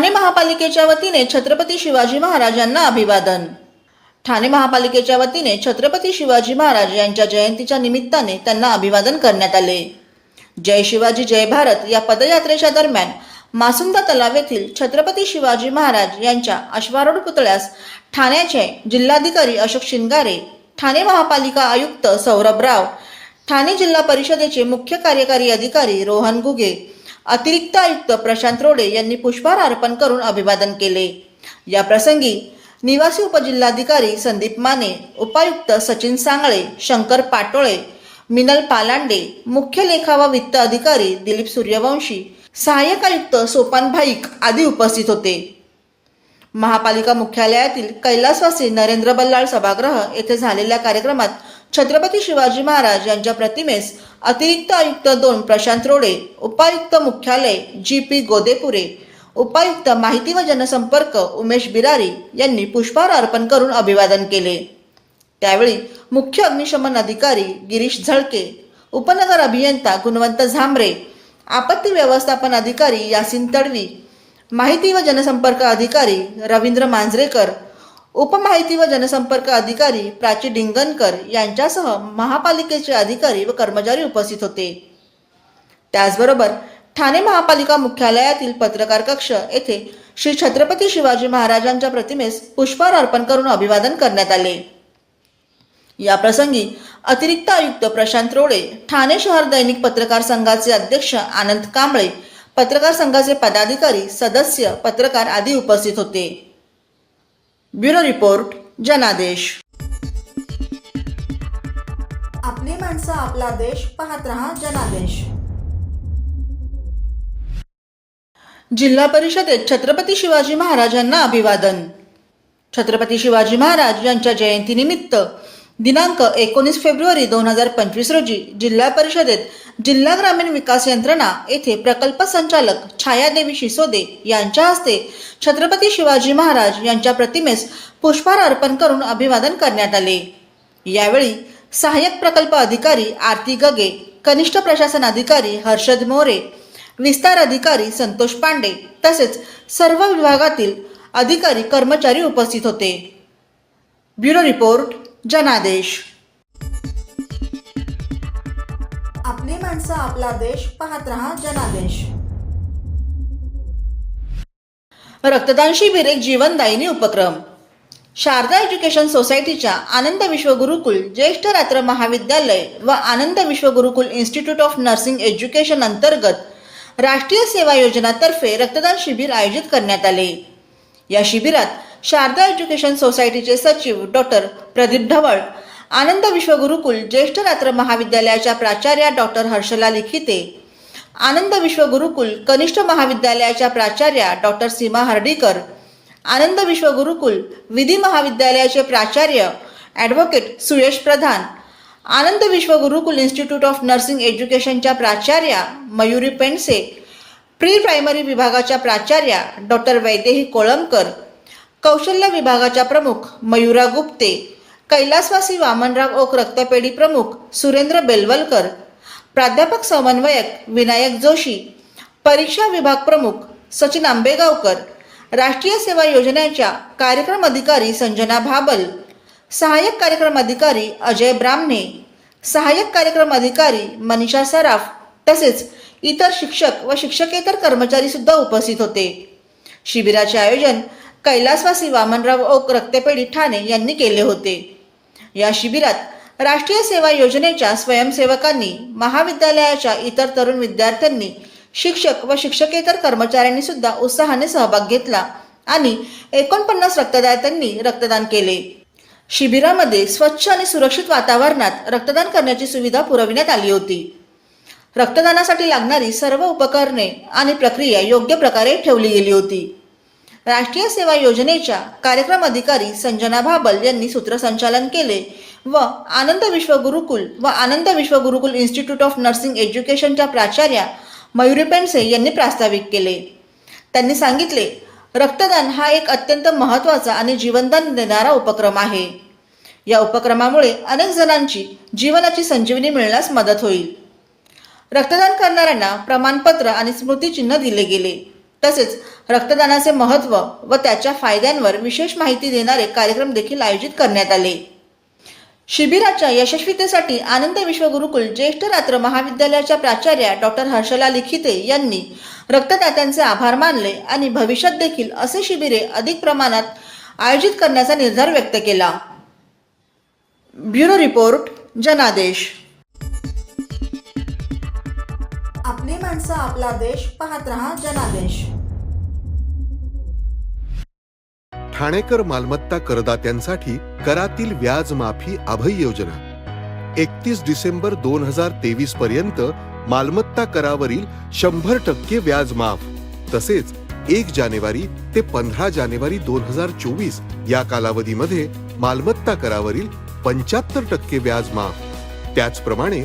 ठाणे महापालिकेच्या वतीने छत्रपती शिवाजी महाराजांना अभिवादन. ठाणे महापालिकेच्या वतीने छत्रपती शिवाजी महाराज यांच्या जयंतीच्या निमित्ताने त्यांना अभिवादन करण्यात आले. जय शिवाजी जय भारत या पदयात्रेच्या दरम्यान मासुंदा तलाव येथील छत्रपती शिवाजी महाराज यांच्या अश्वारूढ पुतळ्यास ठाण्याचे जिल्हाधिकारी अशोक शिंगारे ठाणे महापालिका आयुक्त सौरभ राव ठाणे जिल्हा परिषदेचे मुख्य कार्यकारी अधिकारी रोहन गुगे अतिरिक्त आयुक्त प्रशांत रोडे यांनी पुष्पहार अर्पण करून अभिवादन केले. या प्रसंगी निवासी उपजिल्हाधिकारी संदीप माने उपायुक्त सचिन सांगळे शंकर पाटोळे मिनल पालांडे मुख्य लेखा व वित्त अधिकारी दिलीप सूर्यवंशी सहाय्यक आयुक्त सोपान भाईक आदी उपस्थित होते. महापालिका मुख्यालयातील कैलासवासी नरेंद्र बल्लाळ सभागृह येथे झालेल्या कार्यक्रमात छत्रपती शिवाजी महाराज यांच्या प्रतिमेस अतिरिक्त आयुक्त दोन प्रशांत रोडे उपायुक्त मुख्यालय जी पी गोदेपुरे उपायुक्त माहिती व जनसंपर्क उमेश बिरारी यांनी पुष्पहार अर्पण करून अभिवादन केले. त्यावेळी मुख्य अग्निशमन अधिकारी गिरीश झळके उपनगर अभियंता गुणवंत झांबरे आपत्ती व्यवस्थापन अधिकारी यासिन तडवी माहिती व जनसंपर्क अधिकारी रवींद्र मांजरेकर उपमाहिती व जनसंपर्क अधिकारी प्राची डिंगनकर यांच्यासह महापालिकेचे अधिकारी व कर्मचारी उपस्थित होते. त्याचबरोबर ठाणे महापालिका मुख्यालयातील पत्रकार कक्ष येथे श्री छत्रपती शिवाजी महाराजांच्या प्रतिमेस पुष्पहार अर्पण करून अभिवादन करण्यात आले. या प्रसंगी अतिरिक्त आयुक्त प्रशांत रोडे ठाणे शहर दैनिक पत्रकार संघाचे अध्यक्ष आनंद कांबळे पत्रकार संघाचे पदाधिकारी सदस्य पत्रकार आदी उपस्थित होते. ब्युरो रिपोर्ट जनादेश. आपली माणसं आपला देश पाहत रहा जनादेश. जिल्हा परिषदेत छत्रपती शिवाजी महाराजांना अभिवादन. छत्रपती शिवाजी महाराज यांच्या जयंतीनिमित्त दिनांक एकोणीस फेब्रुवारी दोन हजार पंचवीस रोजी जिल्हा परिषदेत जिल्हा ग्रामीण विकास यंत्रणा येथे प्रकल्प संचालक छायादेवी शिसोदे यांच्या हस्ते छत्रपती शिवाजी महाराज यांच्या प्रतिमेस पुष्पहार अर्पण करून अभिवादन करण्यात आले. यावेळी सहाय्यक प्रकल्प अधिकारी आरती गगे कनिष्ठ प्रशासन अधिकारी हर्षद मोरे विस्तार अधिकारी संतोष पांडे तसेच सर्व विभागातील अधिकारी कर्मचारी उपस्थित होते. ब्युरो रिपोर्ट जनादेश. आपली माणसं आपला देश पाहत रहा जनादेश. रक्तदान शिबिर एक जीवनदायिनी उपक्रम. शारदा एज्युकेशन सोसायटीच्या आनंद विश्व गुरुकुल ज्येष्ठ रात्र महाविद्यालय व Anand Vishwa Gurukul institute of nursing education अंतर्गत राष्ट्रीय सेवा योजनातर्फे रक्तदान शिबिर आयोजित करण्यात आले. या शिबिरात शारदा एज्युकेशन सोसायटीचे सचिव डॉक्टर प्रदीप ढवळ आनंद विश्व गुरुकुल ज्येष्ठ रात्र महाविद्यालयाच्या प्राचार्या डॉक्टर हर्षला लिखिते आनंद विश्व गुरुकुल कनिष्ठ महाविद्यालयाच्या प्राचार्या डॉक्टर सीमा हर्डीकर आनंद विश्व गुरुकुल विधी महाविद्यालयाचे प्राचार्य advocate Suyash Pradhan Anand Vishwa Gurukul institute of nursing एज्युकेशनच्या प्राचार्या मयुरी पेंडसे प्री प्रायमरी विभागाच्या प्राचार्या डॉक्टर वैदेही कोळंबकर कौशल्य विभागाच्या प्रमुख मयुरा गुप्ते कैलासवासी वामनराव ओक रक्तपेढी प्रमुख सुरेंद्र बेलवलकर प्राध्यापक समन्वयक विनायक जोशी परीक्षा विभाग प्रमुख सचिन आंबेगावकर राष्ट्रीय सेवा योजनेच्या कार्यक्रम अधिकारी संजना भाबल सहाय्यक कार्यक्रम अधिकारी अजय ब्राह्मणे सहाय्यक कार्यक्रम अधिकारी मनीषा सराफ तसेच इतर शिक्षक व शिक्षकेतर कर्मचारी सुद्धा उपस्थित होते. शिबिराचे आयोजन कैलासवासी वामनराव ओक रक्तपेढी ठाणे यांनी केले होते. या शिबिरात राष्ट्रीय सेवा योजनेच्या स्वयंसेवकांनी महाविद्यालयाच्या इतर तरुण विद्यार्थ्यांनी शिक्षक व शिक्षकेतर कर्मचाऱ्यांनी सुद्धा उत्साहाने सहभाग घेतला आणि एकोणपन्नास रक्तदात्यांनी रक्तदान केले. शिबिरामध्ये स्वच्छ आणि सुरक्षित वातावरणात रक्तदान करण्याची सुविधा पुरविण्यात आली होती. रक्तदानासाठी लागणारी सर्व उपकरणे आणि प्रक्रिया योग्य प्रकारे ठेवली गेली होती. राष्ट्रीय सेवा योजनेच्या कार्यक्रम अधिकारी संजना भाबल यांनी सूत्रसंचालन केले व आनंद विश्व गुरुकुल व Anand Vishwa Gurukul institute of nursing एज्युकेशनच्या प्राचार्या मयुरी पेंडसे यांनी प्रास्ताविक केले. त्यांनी सांगितले रक्तदान हा एक अत्यंत महत्त्वाचा आणि जीवनदान देणारा उपक्रम आहे. या उपक्रमामुळे अनेक जणांची जीवनाची संजीवनी मिळण्यास मदत होईल. रक्तदान करणाऱ्यांना प्रमाणपत्र आणि स्मृतिचिन्ह दिले गेले. तसेच रक्तदानाचे महत्त्व व त्याच्या फायद्यांवर विशेष माहिती देणारे कार्यक्रम देखील आयोजित करण्यात आले. शिबिराच्या यशस्वीतेसाठी आनंद विश्वगुरुकुल ज्येष्ठ रात्र महाविद्यालयाच्या प्राचार्या डॉक्टर हर्षला लिखिते यांनी रक्तदात्यांचे आभार मानले आणि भविष्यात देखील असे शिबिरे अधिक प्रमाणात आयोजित करण्याचा निर्धार व्यक्त केला. ब्युरो रिपोर्ट जनादेश. आपली माणसं आपला देश पाहत रहा जनादेश. ठाणेकर मालमत्ता करदात्यांसाठी करातील व्याज माफी अभय योजना. एकतीस डिसेंबर दोन हजार तेवीस पर्यंत मालमत्ता करावरील शंभर टक्के व्याज माफ तसेच एक जानेवारी ते पंधरा जानेवारी दोन हजार चोवीस या कालावधीमध्ये मालमत्ता करावरील पंच्याहत्तर टक्के व्याज माफ त्याचप्रमाणे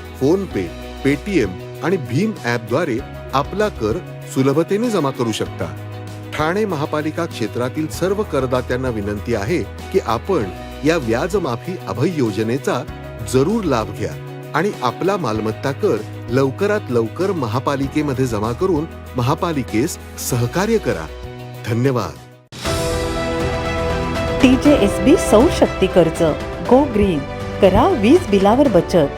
फोन पे पेटीएम आणि भीम ॲपद्वारे आपला कर सुलभतेने जमा करू शकता. ठाणे महापालिका क्षेत्रातील सर्व करदात्यांना विनंती आहे की आपण या व्याज माफी अभय योजनेचा जरूर लाभ घ्या आणि आपला मालमत्ता कर लवकरात लवकर महापालिकेमध्ये जमा करून महापालिकेस सहकार्य करा. धन्यवाद. टीजेएसबी सौर शक्ती कर्ज गो ग्रीन. करा वीज बिलावर बचत.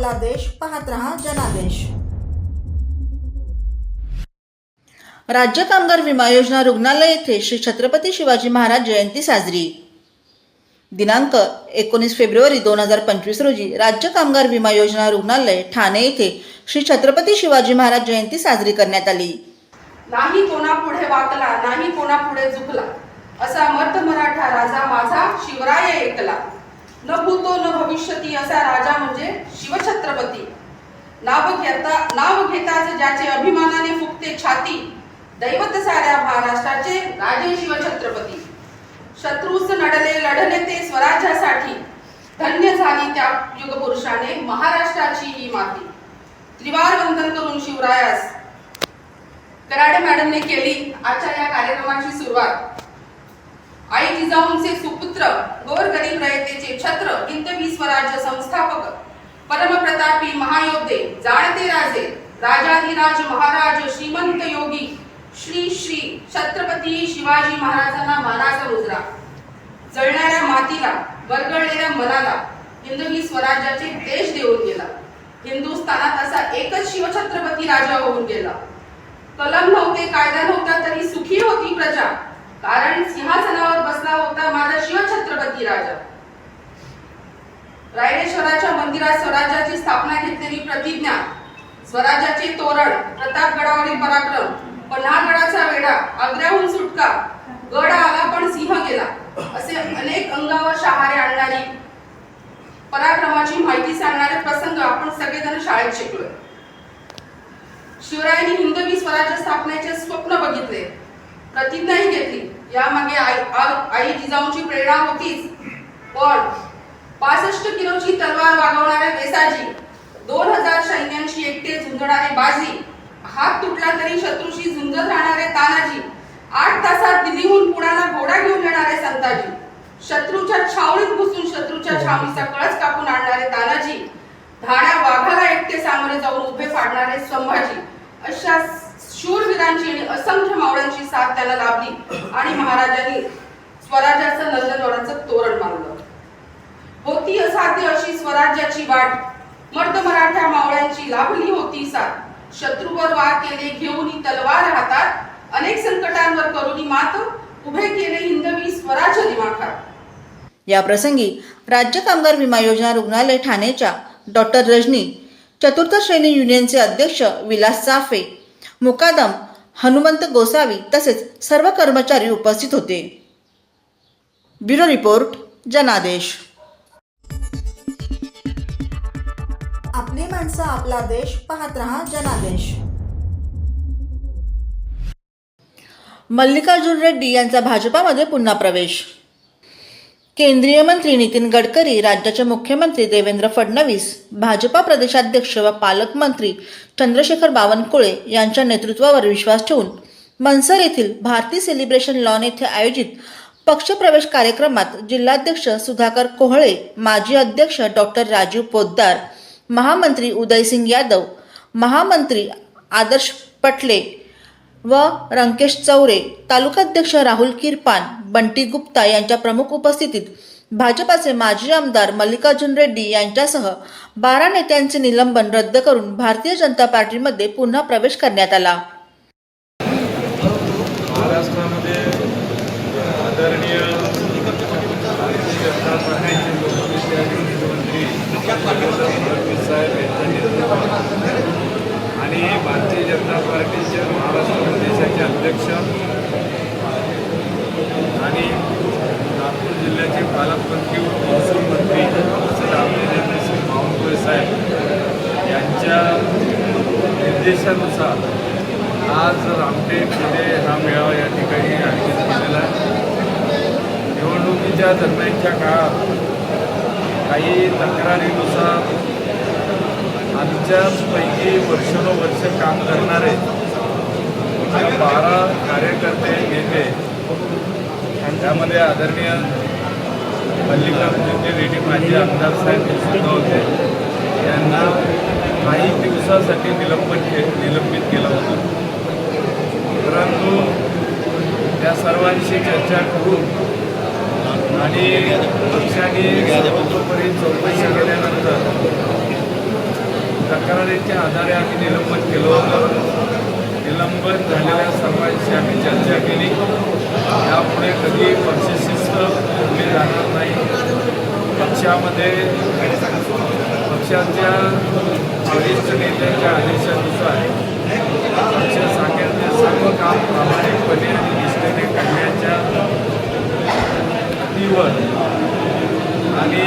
आपला देश पाहत रहा जनादेश. राज्य कामगार विमा योजना रुग्णालय येथे श्री छत्रपती शिवाजी महाराज जयंती साजरी. दिनांक एकोणीस फेब्रुवारी दोन हजार पंचवीस रोजी राज्य कामगार विमा योजना रुग्णालय ठाणे येथे श्री छत्रपती शिवाजी महाराज जयंती साजरी करण्यात आली. नाही कोणापुढे वाकला नाही कोणापुढे झुकला असा मर्द मराठा राजा माझा शिवराय ऐकला. न भूतो न भविष्यती असा राजा म्हणजे शिवछत्रपती. नाव घेता नाव घेताच ज्याचे अभिमानाने फुकते छाती दैवत साऱ्या महाराष्ट्राचे राजे शिवछत्रपती. शत्रूस नडले लढले ते स्वराज्यासाठी. धन्य झाली त्या युगपुरुषाने महाराष्ट्राची ही माती. त्रिवार वंदन करून शिवरायास. कराडे मॅडमने केली आजच्या या कार्यक्रमाची सुरुवात. आई जिजाऊंचे सुपुत्र गोर गरीब रयतेचे छत्र हिंदवी स्वराज्य संस्थापक परमप्रतापी महायोद्धे जाणते राजे राजाधिराज महाराज श्रीमंत योगी श्री श्री छत्रपती शिवाजी महाराजांना मानाचा मुजरा जळणाऱ्या मातीला वरगळलेल्या मनाला हिंदवी स्वराज्याचे देश देऊन गेला. हिंदुस्थानात असा एकच शिवछत्रपती राजा होऊन गेला. कलम नव्हते कायदा नव्हता तरी सुखी होती प्रजा. कारण सिंहासनावर बसला होता माझा शिवछत्रपती राजा. रायरेश्वराच्या मंदिरात स्वराज्याची स्थापना घेतलेली प्रतिज्ञा स्वराज्याचे तोरण प्रतापगडावरील पराक्रम पन्हागडाचा वेढा आग्र्याहून सुटका गड आला पण सिंह गेला असे अनेक अंगावर शहारे आणणारी पराक्रमाची माहिती सांगणारे प्रसंग आपण सगळेजण शाळेत शिकलोय. शिवरायांनी हिंदवी स्वराज्य स्थापनेचे स्वप्न बघितले. प्रतिज्ञाही घेतली. यामागे आई आई जिजाऊंची प्रेरणा होतीच. पण पासष्ट किलोची तलवार वागवणारे वेसाजी दोन हजार सैन्यांशी एकटे झुंजणारे बाजी हात तुटला तरी शत्रूशी झुंजत राहणारे तानाजी आठ तासात दिल्लीहून पुण्याला घोडा घेऊन येणारे संताजी शत्रूच्या छावणीत घुसून शत्रूच्या छावणीचा कळस कापून आणणारे तानाजी धाड्या वाघाला एकटे सामोरे जाऊन उभे पाडणारे संभाजी अशा शूरवीरांची आणि असंख्य मावळ्यांची साथ त्याला लाभली आणि महाराजांनी स्वराज्याचं नंदनवनाचं तोरण बांधलं. होती असाध्य अशी स्वराज्याची वाट. मर्द मराठ्या मावळ्यांची लाभली होती साथ. शत्रूवर वार केले घेऊन तलवार हातात. अनेक संकटांवर करून मात. उभे केले हिंदवी स्वराज्य दिमाखात या प्रसंगी राज्य कामगार विमा योजना रुग्णालय ठाणेच्या डॉक्टर रजनी चतुर्थ श्रेणी युनियनचे अध्यक्ष विलास चाफे मुकादम हनुमंत गोसावी तसेच सर्व कर्मचारी उपस्थित होते. ब्युरो रिपोर्ट जनादेश. आपली माणसं आपला देश पाहत रहा जनादेश. मल्लिकार्जुन रेड्डी यांचा भाजपामध्ये पुन्हा प्रवेश. केंद्रीय मंत्री नितीन गडकरी राज्याचे मुख्यमंत्री देवेंद्र फडणवीस भाजपा प्रदेशाध्यक्ष व पालकमंत्री चंद्रशेखर बावनकुळे यांच्या नेतृत्वावर विश्वास ठेवून मनसर येथील भारती सेलिब्रेशन लॉन येथे आयोजित पक्षप्रवेश कार्यक्रमात जिल्हाध्यक्ष सुधाकर कोहळे माजी अध्यक्ष डॉक्टर राजीव पोद्दार महामंत्री उदयसिंग यादव महामंत्री आदर्श पटले व रंकेश चौरे तालुकाध्यक्ष राहुल किरपान बंटी गुप्ता यांच्या प्रमुख उपस्थितीत भाजपाचे माजी आमदार मल्लिकार्जुन रेड्डी यांच्यासह बारा नेत्यांचे निलंबन रद्द करून भारतीय जनता पार्टीमध्ये पुन्हा प्रवेश करण्यात आला महाराष्ट्रामध्ये आदरणीय भारतीय जनता पार्टीचे लोकनेते आणि मुख्यमंत्री देवेंद्र फडणवीस साहेब यांच्या नेतृत्वात आणि भारतीय जनता पार्टीचे महाराष्ट्र प्रदेशाचे अध्यक्ष आणि नागपूर जिल्ह्याचे पालकमंत्री व महसूल मंत्री तसेच आपले श्री बावनकुळे साहेब यांच्या निर्देशानुसार आज रामटेक येथे हा मेळावा या ठिकाणी आयोजित केलेला आहे. निवडणुकीच्या दरम्यानच्या काळात काही तक्रारीनुसार आमच्यापैकी वर्षानुवर्ष काम करणारे बारा कार्यकर्ते नेते त्यामध्ये आदरणीय मल्लिकार्जुनजी रेड्डी माजी आमदार साहेब हे सुद्धा होते यांना काही दिवसासाठी निलंबन के निलंबित केलं होतं. परंतु त्या सर्वांशी चर्चा करून आणि पक्षाने सर्वतोपरी चौकशी केल्यानंतर तक्रारीच्या आधारे आम्ही निलंबन केलं होतं. विलंबन झालेल्या सर्वांशी आम्ही चर्चा केली. यापुढे कधी पक्षशिस्त ठेवली जाणार नाही. पक्षामध्ये पक्षाच्या वरिष्ठ नेत्यांच्या आदेशानुसार पक्ष सांगेल ते सर्व काम प्रामाणिकपणे आणि निष्ठेने करण्याच्या अटीवर. आणि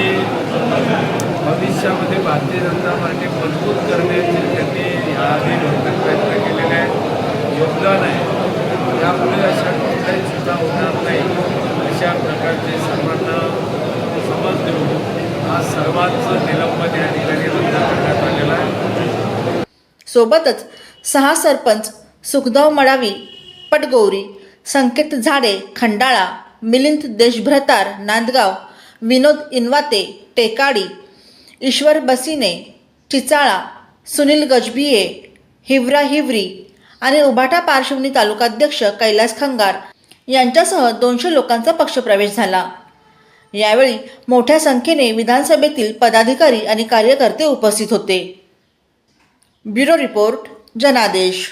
भविष्यामध्ये भारतीय जनता पार्टी मजबूत करण्याचे त्यांनी याआधी भरपूर प्रयत्न केलेले आहे योगदान आहे त्यामुळे अशा कुठल्याही चुका होणार नाही. अशा प्रकारचे सर्वांना समज देऊन आज सर्वांचं निलंबन या ठिकाणी रद्द करण्यात आलेलं आहे. सोबतच सहा सरपंच सुखदेव मडावी पटगौरी संकेत झाडे खंडाळा मिलिंद देशभ्रतार नांदगाव विनोद इनवाते टेकाडी ईश्वर बसिने चिचाळा सुनील गजबिये हिवरा हिवरी आणि उभाटा पार्श्वनी तालुकाध्यक्ष कैलास खंगार यांच्यासह दोनशे लोकांचा पक्षप्रवेश झाला. यावेळी मोठ्या संख्येने विधानसभेतील पदाधिकारी आणि कार्यकर्ते उपस्थित होते. ब्युरो रिपोर्ट जनादेश.